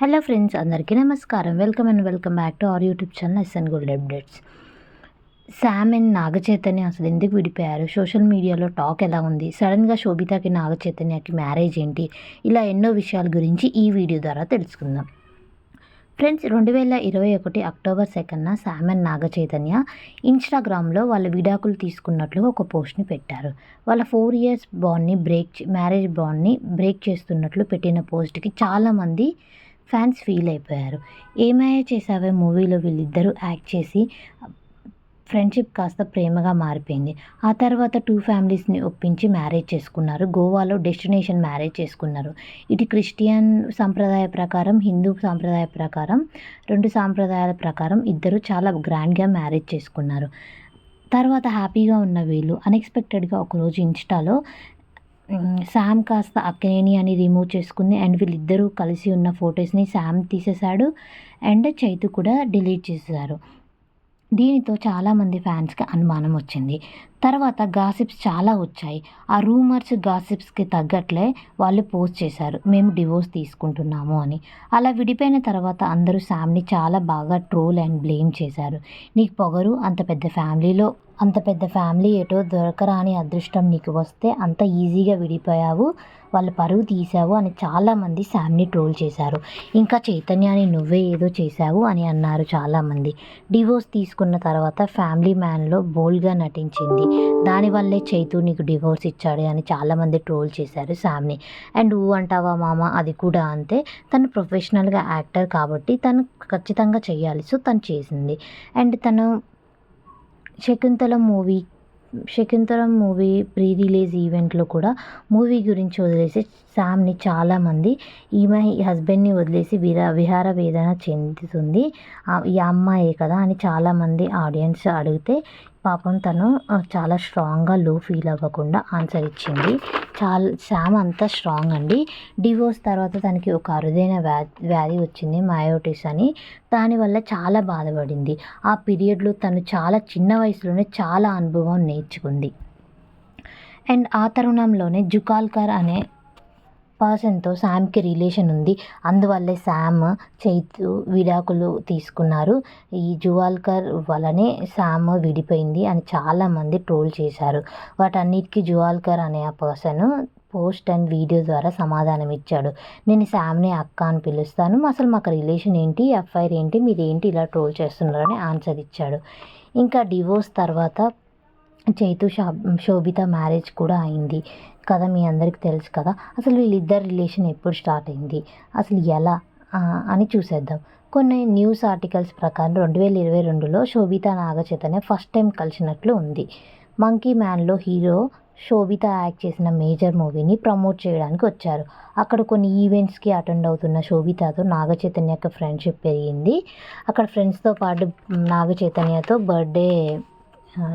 Hello friends అందరికీ నమస్కారం. Welcome and welcome back to our YouTube channel SN gold updates. Sam and Nagachaitanya అసలు ఎందుకు విడిపోయారు? Social మీడియాలో టాక్ ఎలా ఉంది? సడన్గా శోభితకి నాగచైతన్యకి మ్యారేజ్ ఏంటి? ఇలా ఎన్నో విషయాల గురించి ఈ వీడియో ద్వారా తెలుసుకుందాం. ఫ్రెండ్స్ రెండు వేల ఇరవై ఒకటి అక్టోబర్ సెకండ్న శామ్ అండ్ నాగచైతన్య ఇన్స్టాగ్రామ్లో వాళ్ళ విడాకులు తీసుకున్నట్లు ఒక పోస్ట్ని పెట్టారు. వాళ్ళ ఫోర్ ఇయర్స్ బాండ్ని బ్రేక్ మ్యారేజ్ బాండ్ని బ్రేక్ చేస్తున్నట్లు పెట్టిన పోస్ట్కి చాలామంది ఫ్యాన్స్ ఫీల్ అయిపోయారు. ఏమయ్యా చేసావే? మూవీలో వీళ్ళిద్దరూ యాక్ట్ చేసి ఫ్రెండ్షిప్ కాస్త ప్రేమగా మారిపోయింది. ఆ తర్వాత టూ ఫ్యామిలీస్ని ఒప్పించి మ్యారేజ్ చేసుకున్నారు. గోవాలో డెస్టినేషన్ మ్యారేజ్ చేసుకున్నారు. ఇటు క్రిస్టియన్ సాంప్రదాయ ప్రకారం హిందూ సాంప్రదాయ ప్రకారం రెండు సాంప్రదాయాల ప్రకారం ఇద్దరు చాలా గ్రాండ్గా మ్యారేజ్ చేసుకున్నారు. తర్వాత హ్యాపీగా ఉన్న వీళ్ళు అన్ఎక్స్పెక్టెడ్గా ఒకరోజు ఇన్స్టాలో శామ్ కాస్త అక్కినేని అని రిమూవ్ చేసుకుంది అండ్ వీళ్ళిద్దరూ కలిసి ఉన్న ఫొటోస్ని శామ్ తీసేశాడు అండ్ చైతు కూడా డిలీట్ చేసేసారు దీనితో చాలామంది ఫ్యాన్స్కి అనుమానం వచ్చింది. తర్వాత గాసిప్స్ చాలా వచ్చాయి. ఆ రూమర్స్ గాసిప్స్కి తగ్గట్లే వాళ్ళు పోస్ట్ చేశారు. మేము డివోర్స్ తీసుకుంటున్నాము అని. అలా విడిపోయిన తర్వాత అందరూ శామ్ని చాలా బాగా ట్రోల్ అండ్ బ్లేమ్ చేశారు. నీకు పొగరు అంత పెద్ద ఫ్యామిలీలో అంత పెద్ద ఫ్యామిలీ ఏటో దొరకరాని అదృష్టం నీకు వస్తే అంత ఈజీగా విడిపోయావు వాళ్ళ పరువు తీసావు అని చాలామంది శామ్ని ట్రోల్ చేశారు. ఇంకా చైతన్యాన్ని నువ్వే ఏదో చేశావు అని అన్నారు చాలామంది. డివోర్స్ తీసుకున్న తర్వాత ఫ్యామిలీ మ్యాన్లో బోల్డ్గా నటించింది. దానివల్లే చైతు నీకు డివోర్స్ ఇచ్చాడు అని చాలామంది ట్రోల్ చేశారు శామ్ని. అండ్ ఊ అంటావా మామ అది కూడా అంతే. తను ప్రొఫెషనల్గా యాక్టర్ కాబట్టి తను ఖచ్చితంగా చేయాలి. సో తను చేసింది. అండ్ తను Shaakuntalam movie Shaakuntalam movie pre release ఈవెంట్లో కూడా మూవీ గురించి వదిలేసి శామ్ని చాలామంది ఈమె ఈ హస్బెండ్ని వదిలేసి విరా విహార వేదన చెందుతుంది. ఈ అమ్మాయే కదా అని చాలామంది ఆడియన్స్ అడిగితే పాపం తను చాలా స్ట్రాంగ్గా లో ఫీల్ అవ్వకుండా ఆన్సర్ ఇచ్చింది. చాలా శామ్ అంతా స్ట్రాంగ్ అండి. డివోర్స్ తర్వాత తనకి ఒక అరుదైన వ్యా వ్యాధి వచ్చింది మయోటిస్ అని. దానివల్ల చాలా బాధపడింది. ఆ పీరియడ్లో తను చాలా చిన్న వయసులోనే చాలా అనుభవం నేర్చుకుంది. అండ్ ఆ తరుణంలోనే జుకాల్కర్ అనే పర్సన్తో శామ్కి రిలేషన్ ఉంది. అందువల్లే శామ్ చైతు విడాకులు తీసుకున్నారు. ఈ జువాల్కర్ వల్లనే శామ్ విడిపోయింది అని చాలామంది ట్రోల్ చేశారు. వాటన్నిటికీ జువాల్కర్ అనే ఆ పర్సన్ పోస్ట్ అండ్ వీడియో ద్వారా సమాధానం ఇచ్చాడు. నేను శామ్ని అక్క అని పిలుస్తాను. అసలు మాకు రిలేషన్ ఏంటి? ఎఫ్ఐఆర్ ఏంటి? మీరు ఏంటి ఇలా ట్రోల్ చేస్తున్నారని ఆన్సర్ ఇచ్చాడు. ఇంకా డివోర్స్ తర్వాత చైతు శోభిత మ్యారేజ్ కూడా అయింది. కదా మీ అందరికీ తెలుసు కదా. అసలు వీళ్ళిద్దరు రిలేషన్ ఎప్పుడు స్టార్ట్ అయింది? అసలు ఎలా? అని చూసేద్దాం. కొన్ని న్యూస్ ఆర్టికల్స్ ప్రకారం రెండు వేల ఇరవై రెండులో శోభిత నాగచైతన్య ఫస్ట్ టైం కలిసినట్లు ఉంది. మంకీ మ్యాన్లో హీరో శోభిత యాక్ట్ చేసిన మేజర్ మూవీని ప్రమోట్ చేయడానికి వచ్చారు. అక్కడ కొన్ని ఈవెంట్స్కి అటెండ్ అవుతున్న శోభితతో నాగచైతన్య యొక్క ఫ్రెండ్షిప్ పెరిగింది. అక్కడ ఫ్రెండ్స్తో పాటు నాగచైతన్యతో బర్త్డే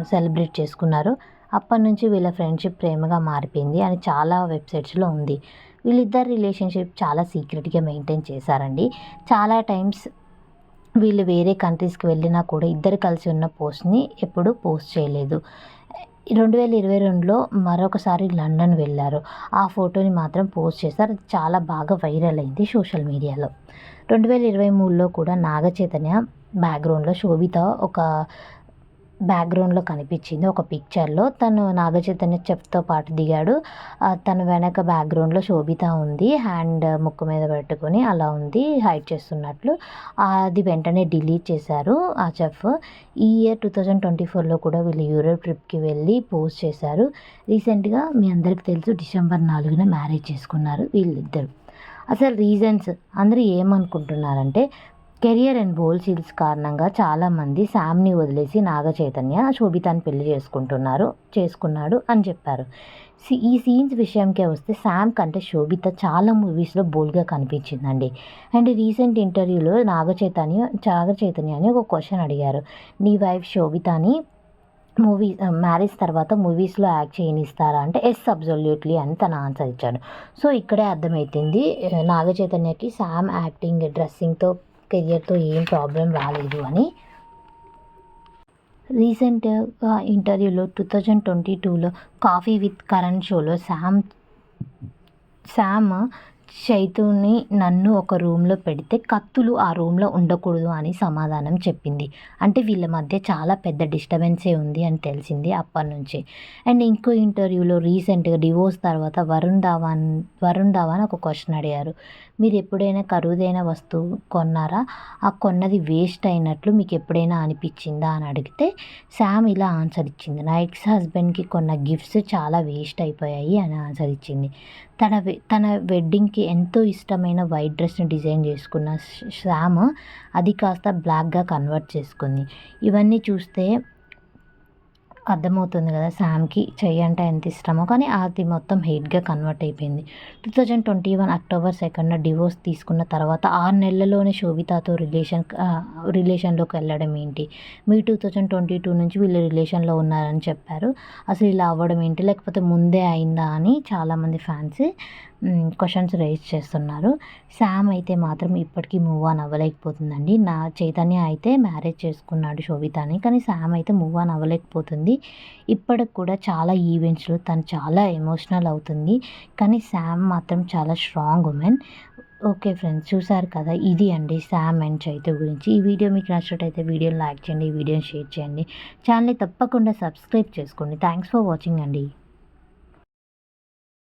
సెలబ్రేట్ చేసుకున్నారు. అప్పటి నుంచి వీళ్ళ ఫ్రెండ్షిప్ ప్రేమగా మారిపోయింది అని చాలా వెబ్సైట్స్లో ఉంది. వీళ్ళిద్దరు రిలేషన్షిప్ చాలా సీక్రెట్గా మెయింటైన్ చేశారండి. చాలా టైమ్స్ వీళ్ళు వేరే కంట్రీస్కి వెళ్ళినా కూడా ఇద్దరు కలిసి ఉన్న పోస్ట్ని ఎప్పుడూ పోస్ట్ చేయలేదు. రెండు వేల ఇరవై రెండులో మరొకసారి లండన్ వెళ్ళారు. ఆ ఫోటోని మాత్రం పోస్ట్ చేశారు. అది చాలా బాగా వైరల్ అయింది సోషల్ మీడియాలో. రెండు వేల ఇరవై మూడులో కూడా నాగ చైతన్య బ్యాక్గ్రౌండ్లో శోభిత ఒక బ్యాక్గ్రౌండ్లో కనిపించింది. ఒక పిక్చర్లో తను నాగచైతన్య చెఫ్తో పాటు దిగాడు. తను వెనక బ్యాక్గ్రౌండ్లో శోభిత ఉంది. హ్యాండ్ ముక్కు మీద పెట్టుకొని అలా ఉంది. హైడ్ చేస్తున్నట్లు. అది వెంటనే డిలీట్ చేశారు ఆ చెఫ్. ఈ ఇయర్ టూ థౌజండ్ ట్వంటీ ఫోర్లో కూడా వీళ్ళు యూరోప్ ట్రిప్కి వెళ్ళి పోస్ట్ చేశారు. రీసెంట్గా మీ అందరికి తెలుసు డిసెంబర్ నాలుగున మ్యారేజ్ చేసుకున్నారు వీళ్ళిద్దరు. అసలు రీజన్స్ అందరూ ఏమనుకుంటున్నారంటే కెరియర్ అండ్ బోల్ సీల్స్ కారణంగా చాలామంది శామ్ని వదిలేసి నాగ చైతన్య శోభితాన్ని పెళ్ళి చేసుకుంటున్నారు చేసుకున్నాడు అని చెప్పారు. ఈ సీన్స్ విషయంకే వస్తే శామ్ కంటే శోభిత చాలా మూవీస్లో బోల్డ్గా కనిపించిందండి. అండ్ రీసెంట్ ఇంటర్వ్యూలో నాగ చైతన్య నాగ చైతన్య అని ఒక క్వశ్చన్ అడిగారు. నీ వైఫ్ శోభితాని మూవీ మ్యారేజ్ తర్వాత మూవీస్లో యాక్ట్ చేయనిస్తారా? అంటే ఎస్ అబ్జల్యూట్లీ అని తన ఆన్సర్ ఇచ్చాడు. సో ఇక్కడే అర్థమవుతుంది నాగ చైతన్యకి శామ్ యాక్టింగ్ డ్రెస్సింగ్తో కెరియర్తో ఏం ప్రాబ్లం రాలేదు అని రీసెంట్గా ఇంటర్వ్యూలో టూ థౌజండ్ ట్వంటీ టూలో కాఫీ విత్ కరణ్ షోలో శామ్ శామ్ చైతుని నన్ను ఒక రూమ్లో పెడితే కత్తులు ఆ రూమ్లో ఉండకూడదు అని సమాధానం చెప్పింది. అంటే వీళ్ళ మధ్య చాలా పెద్ద డిస్టర్బెన్సే ఉంది అని తెలిసింది అప్పటి నుంచి. అండ్ ఇంకో ఇంటర్వ్యూలో రీసెంట్గా డివోర్స్ తర్వాత వరుణ్ ధావన్ వరుణ్ ధావన్ ఒక క్వశ్చన్ అడిగారు. మీరు ఎప్పుడైనా ఖరీదైన వస్తువు కొన్నారా? ఆ కొన్నది వేస్ట్ అయినట్లు మీకు ఎప్పుడైనా అనిపించిందా? అని అడిగితే శామ్ ఇలా ఆన్సర్ ఇచ్చింది. నా ఎక్స్ హస్బెండ్కి కొన్న గిఫ్ట్స్ చాలా వేస్ట్ అయిపోయాయి అని ఆన్సర్ ఇచ్చింది. తన వె- తన తనకి ఎంతో ఇష్టమైన వైట్ డ్రెస్ని డిజైన్ చేసుకున్న శ్యామ్ అది కాస్త బ్లాక్గా కన్వర్ట్ చేసుకుంది. ఇవన్నీ చూస్తే అర్థమవుతుంది కదా శామ్కి చెయ్యి అంటే ఎంత ఇష్టమో కానీ అది మొత్తం హెయిట్గా కన్వర్ట్ అయిపోయింది. Two thousand twenty one October second divorce తీసుకున్న తర్వాత ఆరు నెలల్లోనే శోభితాతో రిలేషన్ రిలేషన్లోకి వెళ్ళడం ఏంటి? మీ టూ థౌజండ్ ట్వంటీ టూ నుంచి వీళ్ళు రిలేషన్లో ఉన్నారని చెప్పారు. అసలు ఇలా అవ్వడం ఏంటి? లేకపోతే ముందే అయిందా అని చాలామంది ఫ్యాన్స్ క్వశ్చన్స్ రైజ్ చేస్తున్నారు. శామ్ అయితే మాత్రం ఇప్పటికీ మూవ్ ఆన్ అవ్వలేకపోతుందండి. నా చైతన్య అయితే మ్యారేజ్ చేసుకున్నాడు శోభితాని. కానీ శామ్ అయితే మూవ్ ఆన్ అవ్వలేకపోతుంది. ఇప్పటికి కూడా చాలా ఈవెంట్స్లో తను చాలా ఎమోషనల్ అవుతుంది. కానీ శామ్ మాత్రం చాలా స్ట్రాంగ్ ఉమెన్ ఓకే ఫ్రెండ్స్ చూసారు కదా? ఇది అండి శామ్ అండ్ చైతు గురించి. ఈ వీడియో మీకు నచ్చినట్టయితే వీడియోని లైక్ చేయండి ఈ వీడియోని షేర్ చేయండి. ఛానల్ని తప్పకుండా సబ్స్క్రైబ్ చేసుకోండి. థ్యాంక్స్ ఫర్ వాచింగ్ అండి.